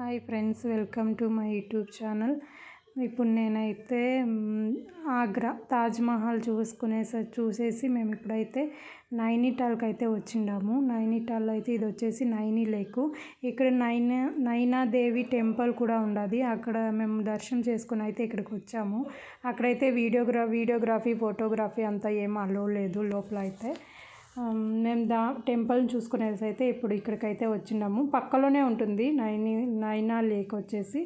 Hi friends welcome to my YouTube channel. ఇప్పుడు నేనైతే ఆగ్రా తాజ్మహల్ చూసుకునే చూసేసి మేము ఇప్పుడైతే నైనిటాల్కి అయితే వచ్చిండాము. నైనిటాల్ అయితే ఇది వచ్చేసి నైని లేక్. ఇక్కడ నైన్ నైనాదేవి టెంపుల్ కూడా ఉండదు. అక్కడ మేము దర్శనం చేసుకుని అయితే ఇక్కడికి వచ్చాము. అక్కడైతే వీడియోగ్రా వీడియోగ్రఫీ ఫోటోగ్రఫీ అంతా ఏం అలో లేదు లోపల అయితే. మేము దా టెంపుల్ని చూసుకునేసి అయితే ఇప్పుడు ఇక్కడికైతే వచ్చినాము. పక్కలోనే ఉంటుంది నైని నైనా లేక్ వచ్చేసి.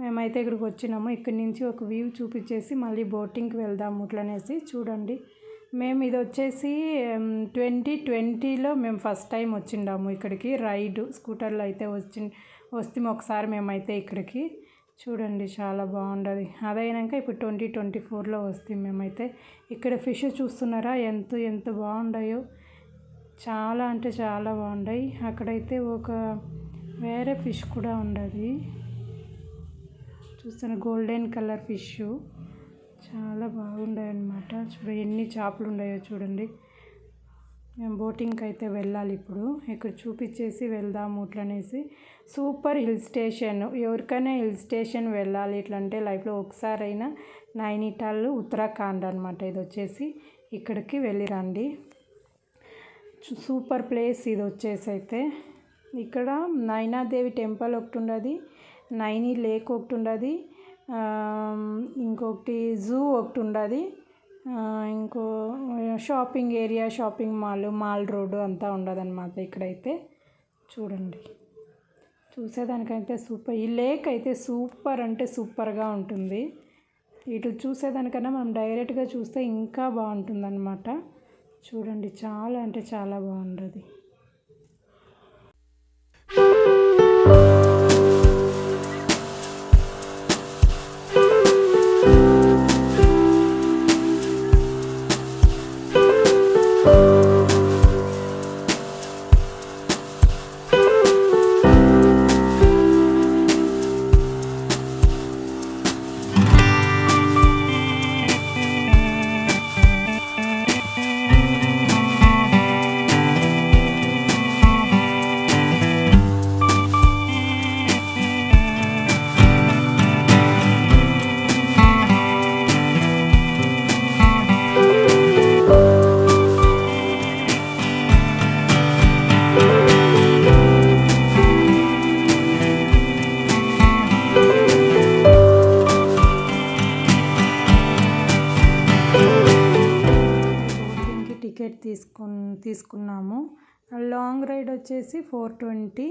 మేమైతే ఇక్కడికి వచ్చినాము. ఇక్కడి నుంచి ఒక వ్యూ చూపించేసి మళ్ళీ బోటింగ్కి వెళ్దాము ఇట్లనేసి చూడండి. మేము ఇది వచ్చేసి ట్వంటీ ట్వంటీలో మేము ఫస్ట్ టైం వచ్చిండాము ఇక్కడికి. రైడ్ స్కూటర్లో అయితే వచ్చి వస్తే ఒకసారి మేమైతే ఇక్కడికి. చూడండి చాలా బాగుండది. అదైనాక ఇప్పుడు ట్వంటీ ట్వంటీ ఫోర్లో వస్తే మేమైతే. ఇక్కడ ఫిష్ చూస్తున్నారా? ఎంత ఎంత బాగుండాయో. చాలా అంటే చాలా బాగున్నాయి అక్కడైతే ఒక వేరే ఫిష్ కూడా ఉండదు. చూస్తున్న గోల్డెన్ కలర్ ఫిష్. చాలా బాగున్నాయి అన్నమాట చూడ ఎన్ని చేపలు ఉన్నాయో చూడండి. మేము బోటింగ్కి అయితే వెళ్ళాలి ఇప్పుడు. ఇక్కడ చూపించేసి వెళ్దాము ఇట్లనేసి సూపర్ హిల్ స్టేషన్. ఎవరికైనా హిల్ స్టేషన్ వెళ్ళాలి ఇట్లంటే లైఫ్లో ఒకసారి అయినా నైనిటాల్ ఉత్తరాఖండ్ అనమాట ఇది వచ్చేసి ఇక్కడికి వెళ్ళి రండి సూపర్ ప్లేస్ ఇది వచ్చేసి అయితే. ఇక్కడ నైనాదేవి టెంపుల్ ఒకటి ఉండదు నైని లేక్ ఒకటి ఉండదు ఇంకొకటి జూ ఒకటి ఉండదు ఇంకో shopping area shopping mall mall road అంతా ఉండదన్నమాట ఇక్కడైతే. చూడండి. చూసేదానికైతే సూపర్. ఈ లేక్ అయితే సూపర్ అంటే సూపర్గా ఉంటుంది. ఇటు చూసేదానికన్నా మనం డైరెక్ట్గా చూస్తే ఇంకా బాగుంటుందన్నమాట. చూడండి చాలా అంటే చాలా బాగుంటుంది. టికెట్ తీసుకున్ తీసుకున్నాము. లాంగ్ రైడ్ వచ్చేసి ఫోర్ ట్వంటీ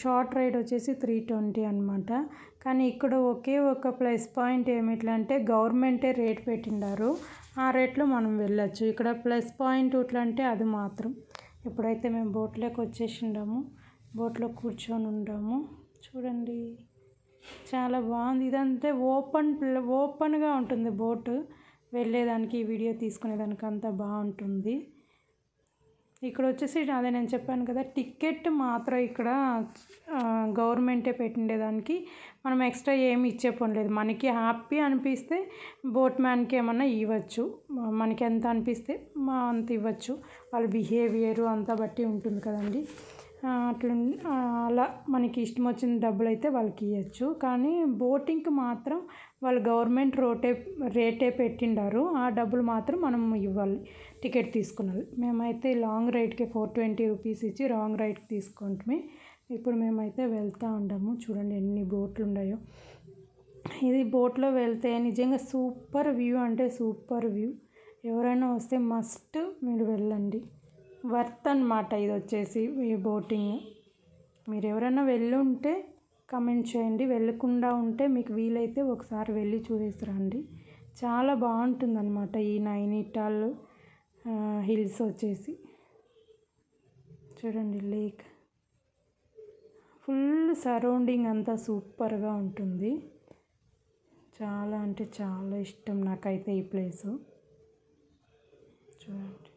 షార్ట్ రైడ్ వచ్చేసి త్రీ ట్వంటీ అనమాట కానీ ఇక్కడ ఒకే ఒక ప్లస్ పాయింట్ ఏమిట్లంటే గవర్నమెంటే రేట్ పెట్టిండారు. ఆ రేట్లో మనం వెళ్ళచ్చు. ఇక్కడ ప్లస్ పాయింట్ ఇట్లా అంటే అది మాత్రం. ఇప్పుడైతే మేము బోట్లోకి వచ్చేసిండాము బోట్లో కూర్చొని ఉండాము. చూడండి. చాలా బాగుంది. ఇదంతా ఓపెన్ ఓపెన్గా ఉంటుంది బోటు. వెళ్ళేదానికి వీడియో తీసుకునేదానికి అంతా బాగుంటుంది. ఇక్కడ వచ్చేసి అదే నేను చెప్పాను కదా టికెట్ మాత్రం ఇక్కడ గవర్నమెంటే పెట్టిండేదానికి. మనం ఎక్స్ట్రా ఏమి ఇచ్చే పని లేదు. మనకి హ్యాపీ అనిపిస్తే బోట్ మ్యాన్కి ఏమన్నా ఇవ్వచ్చు. మనకి ఎంత అనిపిస్తే మా అంత ఇవ్వచ్చు. వాళ్ళ బిహేవియర్ అంతా బట్టి ఉంటుంది కదండి. అట్లా అలా మనకి ఇష్టం వచ్చిన డబ్బులు అయితే వాళ్ళకి ఇవ్వచ్చు కానీ బోటింగ్కి మాత్రం వాళ్ళు గవర్నమెంట్ రోటే రేటే పెట్టిండారు. ఆ డబ్బులు మాత్రం మనం ఇవ్వాలి. టికెట్ తీసుకున్నది. మేమైతే లాంగ్ రైడ్కి ఫోర్ ట్వంటీ రూపీస్ ఇచ్చి రాంగ్ రైడ్కి తీసుకుంటే ఇప్పుడు మేమైతే వెళ్తూ ఉండము. చూడండి ఎన్ని బోట్లు ఉన్నాయో. ఇది బోట్లో వెళ్తే నిజంగా సూపర్ వ్యూ అంటే సూపర్ వ్యూ. ఎవరైనా వస్తే మస్ట్ మీరు వెళ్ళండి. వర్త్ అన్నమాట ఇది వచ్చేసి ఈ బోటింగ్. మీరు ఎవరైనా వెళ్ళి ఉంటే కమెంట్ చేయండి. వెళ్ళకుండా ఉంటే మీకు వీలైతే ఒకసారి వెళ్ళి చూసేసి రండి చాలా బాగుంటుందన్నమాట ఈ నైనిటాల్ హిల్స్ వచ్చేసి. చూడండి లేక్. ఫుల్ సరౌండింగ్ అంతా సూపర్గా ఉంటుంది. చాలా అంటే చాలా ఇష్టం నాకైతే ఈ ప్లేసు. చూడండి.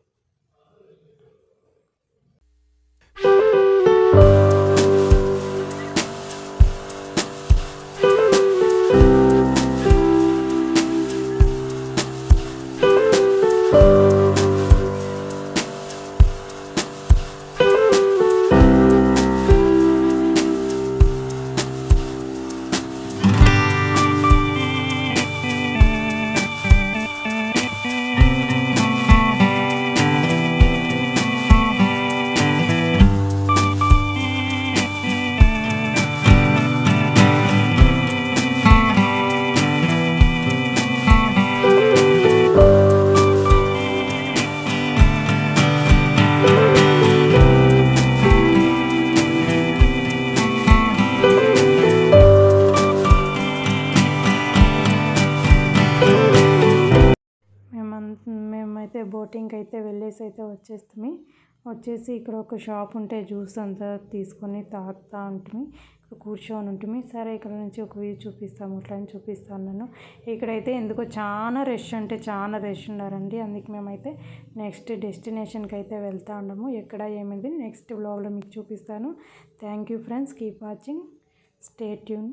మేమైతే బోటింగ్ అయితే వెళ్ళేసి అయితే వచ్చేస్తుంది వచ్చేసి ఇక్కడ ఒక షాప్ ఉంటే జ్యూస్ అంతా తీసుకొని తాగుతూ ఉంటుంది ఇక్కడ కూర్చొని ఉంటుంది సరే ఇక్కడ నుంచి ఒక వ్యూ చూపిస్తాము ఇట్లా అని చూపిస్తాను ఉన్నాను ఇక్కడైతే ఎందుకో చాలా రష్ అంటే చాలా రష్ ఉన్నారండి. అందుకే మేమైతే నెక్స్ట్ డెస్టినేషన్కి అయితే వెళ్తా ఉండము ఎక్కడ ఏమైంది నెక్స్ట్ బ్లాగ్లో మీకు చూపిస్తాను. Thank you friends keep watching stay tune.